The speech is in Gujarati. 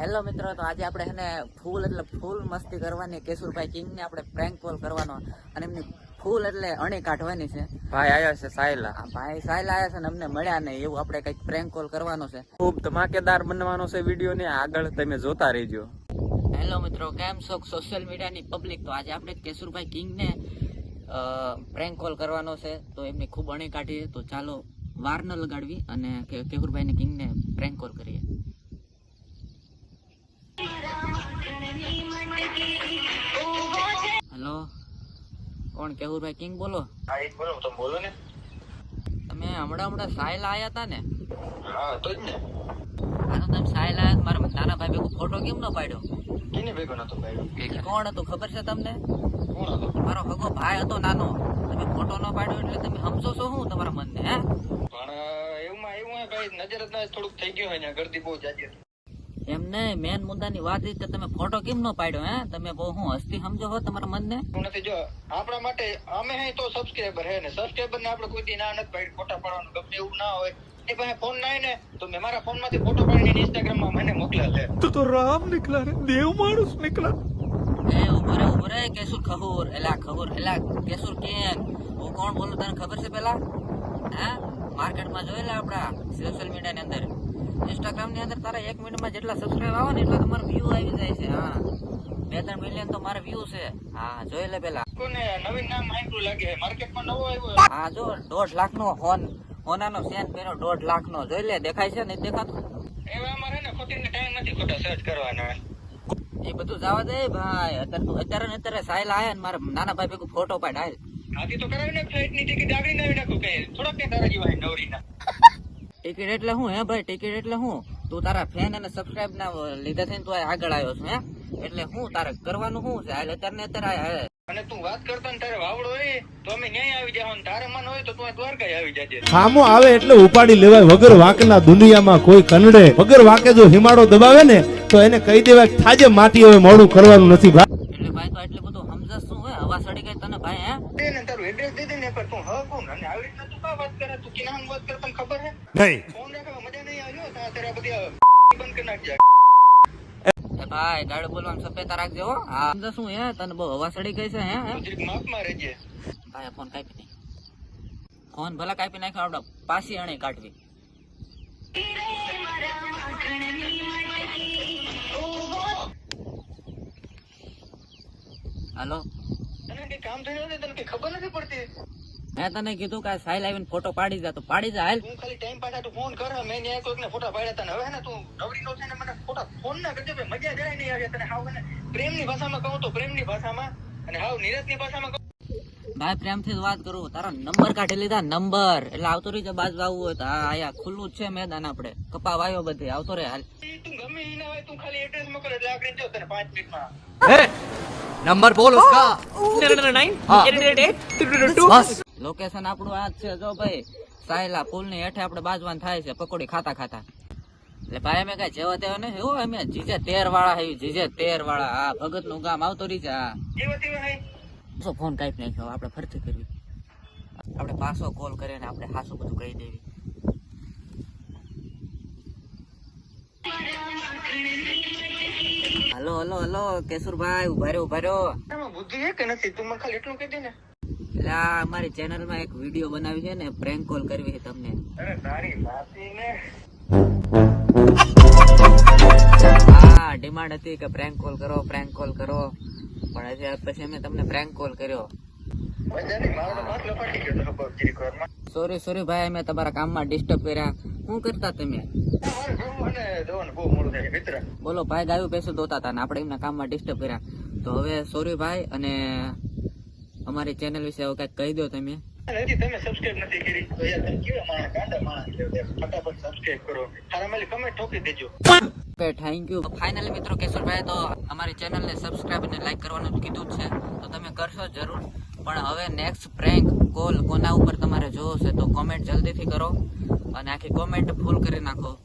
હેલો મિત્રો તો આજે આપણે છે ને ફૂલ એટલે ફૂલ મસ્તી કરવાની કેશુરભાઈ કિંગ ને આપણે પ્રેન્ક કોલ કરવાનો. અને એમની ફૂલ એટલે અણી કાઢવાની છે. ભાઈ આવ્યા છે સાયલા. ભાઈ સાયલા આવ્યા છે ને અમને મળ્યા નહીં એવું આપણે કંઈક પ્રેન્ક કોલ કરવાનો છે. ખૂબ ધમાકેદાર બનવાનો છે વીડિયો ને આગળ તમે જોતા રહેજો. હેલો મિત્રો કેમ છો? સોશિયલ મીડિયાની પબ્લિક તો આજે આપણે કેશુરભાઈ કિંગ ને પ્રેન્ક કોલ કરવાનો છે. તો એમની ખૂબ અણી કાઢીએ. તો ચાલો વાર ન લગાડવી અને કેશુરભાઈને કેશુરભાઈ ને કિંગ ને પ્રેન્ક કોલ કરીએ. હેલો. કોણ કેશુરભાઈ કિંગ બોલો? હા એ બોલો તમે બોલો ને. તમે હમણાં હમણાં સાહેલ આયા હતા ને? હા તો જ ને. આ તમે સાયલા આયા મારા નાના ભાઈ ભેગો ફોટો કેમ ન પાડ્યો? કેને ભેગો નતો પાડ્યો? કોણ હતું ખબર છે તમને? કોણ હતો? મારો હગો ભાઈ હતો નાનો. તમે ફોટો ન પાડ્યો એટલે તમે સમજો છો શું તમારા મનને હે? પણ એમાં એવું ભાઈ નજર જ થોડુંક થઈ ગયું હોય ને ગરદી બહુ જાજી હતી. એમ નહીં મેન મુદ્દાની વાત એ કે તમે ફોટો કેમ ન પાડ્યો હે? તમે બહુ હું હસ્તી સમજો હો તમારા મનને. નથી જો આપણા માટે અમે હે તો સબસ્ક્રાઇબર હે ને સબસ્ક્રાઇબર ને આપણે કોઈ દી ના નથી પાડી ફોટા પાડવાનું ગમે એવું ના હોય. એ પાસે ફોન ના ને તો મેં મારા ફોનમાંથી ફોટો પાડીને ઇન્સ્ટાગ્રામમાં મને માણસ છે એ ઊભો રે ઊભો રે કેસુર ખહુર એલા ખહુર એલા કેસુર કેન હું કોણ બોલું તને ખબર છે પેલા? હે? માર્કેટમાં જોયેલા આપડા સોશિયલ મીડિયા ની અંદર? ઇન્સ્ટાગ્રામની અંદર તારા એક મિનિટમાં જેટલા સબસ્ક્રાઈબ આવે ને એટલા તમારા વ્યૂ આવી જાય છે. હા. બે ત્રણ મિલિયન તો મારા વ્યૂ છે. હા જોઈ લે પેલા. નવીન નામ હાંકડું લાગે? માર્કેટમાં નવો આવ્યો. હા જો દોઢ લાખ નો હોન હોનાનો સેન પહેર્યો દોઢ લાખ નો જોઈ લે દેખાય છે? ને દેખાતું? એવા અમારે ને ખોટી ટાઈમ નથી ખોટો સર્ચ કરવાનો. એ બધું જવા દે ભાઈ. અત્યારે ને અત્યારે સાયલ આયા ને મારા નાના ભાઈ ભેગું ફોટો પાડ. હાલ. આથી તો કરાવી ને ફ્લાઇટની ટિકિટ આગળ નાવી નાખું કઈ. થોડોક કે તારા જેવા નવરીના. ટિકિટ એટલે હું હે ભાઈ? ટિકિટ એટલે હું? તું તારા ફેન અને સબસ્ક્રાઇબ ના લીધા થઈને તું આગળ આવ્યો છું હે? એટલે હું તારે કરવાનું શું છે? હાલ અત્યારે અત્યારે અને તું વાત કરતા ને તારે વાવડો હોય તો અમે ન્યાય આવી જાવ ને તારે મન હોય તો તું દ્વારકા આવી જાજે. ખામો આવે એટલે ઉપાડી લેવાય. વગર વાંકના દુનિયામાં કોઈ કનડે. વગર વાંકે જો હિમાડો દબાવે ને તો એને કહી દેવાય થાજે માટી હવે મોડું કરવાનું નથી ભાઈ એટલે ભાઈ તો એટલું બધું સમજસ શું હે હવા સડી ગઈ તને ભાઈ હે? દે ને તારું એડ્રેસ દે દે ને પર તું હ કોણ? અને આવી રીતના તું કા વાત કરે? તું કિનાન વાત કરે તને ખબર હે નહીં. ફોન રાખે મજા નહીં આવ્યો તા તારા બધી બંધ કરી નાખજે. એ ભાઈ ગાડી બોલવાનું સફેતા રાખજો હો. શું હે? તને બહુ હવા સડી ગઈ છે હે તું રહેજે. ભાઈ ફોન કાપી નહીં ફોન ભલા કાપી નાખ્યો આપણે પાછી અણી કાઢવી. હાલો. તને કામ થયું નથી? તને ખબર નથી પડતી? મેં તને કીધું કે સાઈલ આવીને ફોટો પાડી જા તો પાડી જા હાલ. હું ખાલી ટાઈમ પાછા તું ફોન કર મેં ન્યાય કોઈકને ફોટા પાડ્યા તને હવે ને તું નવરી નો છે ને મને ફોટા ફોન ના કરજે ભાઈ. મજા જરાય નહીં આવે તને હાવ ને પ્રેમની ભાષામાં કહું તો પ્રેમની ભાષામાં અને હાવ નિરતની ભાષામાં ભાઈ પ્રેમથી વાત કરું. તારા નંબર કાઢી લીધા નંબર. એટલે આવતો રહી છે બાજુ આવવું હોય તો. હા ખુલ્લું જ છે મેદાન આપડે કપા વાયો બધે. આવતો રે હાલ. નંબર બોલ લોકેશન આપણું આ છે જો ભાઈ. સાયલા પુલની હેઠે આપણે બાજવાન થાય છે પકોડી ખાતા ખાતા. એટલે ભાઈ અમે કઈ જેવા તેવા નહીં. એવું અમે જીજે તેર વાળા જીજે તેર વાળા હા ભગતનું ગામ આવતો રહી છે હા તેવા ફોન કાપી નાખ્યો? આપણે ફરતી કરવી. આપણે પાછો કોલ કરીને આપણે હાસું બધું કહી દેવી. હલો હલો હલો કેશુરભાઈ ઊભા રહ્યો ઊભા રહ્યો. બુદ્ધિ છે કે નથી? તું મને ખાલી એટલું કહી દે ને. એટલે અમારી ચેનલમાં એક વીડિયો બનાવી છે ને પ્રેન્ક કોલ કરવી છે તમને. અરે તારી માસી ને. હા ડિમાન્ડ હતી કે પ્રેન્ક કોલ કરો પ્રેન્ક કોલ કરો. પણ હજી પછી અમે તમને પ્રેન્ક કોલ કર્યો. સોરી સોરી ભાઈ અમે તમારા કામમાં ડિસ્ટર્બ કર્યા. શું કરતા તમે? છે બોલો ભાઈ ગાયું પેસું ધોતા હતા ને આપણે એમના કામમાં ડિસ્ટર્બ કર્યા. તો હવે સોરી ભાઈ અને અમારી ચેનલ વિશે એવું કંઈક કહી દો તમે. હજી ફાઇનલી મિત્રો કેશોરભાઈ, તો અમારી ચેનલને સબસ્ક્રાઇબ અને લાઈક કરવાનું કીધું છે. તો તમે કરશો જરૂર. પણ હવે નેક્સ્ટ પ્રેન્ક કોલ કોના ઉપર તમારે જોવો છે, તો કોમેન્ટ જલ્દીથી કરો. અને આખી કોમેન્ટ ફૂલ કરી નાખો.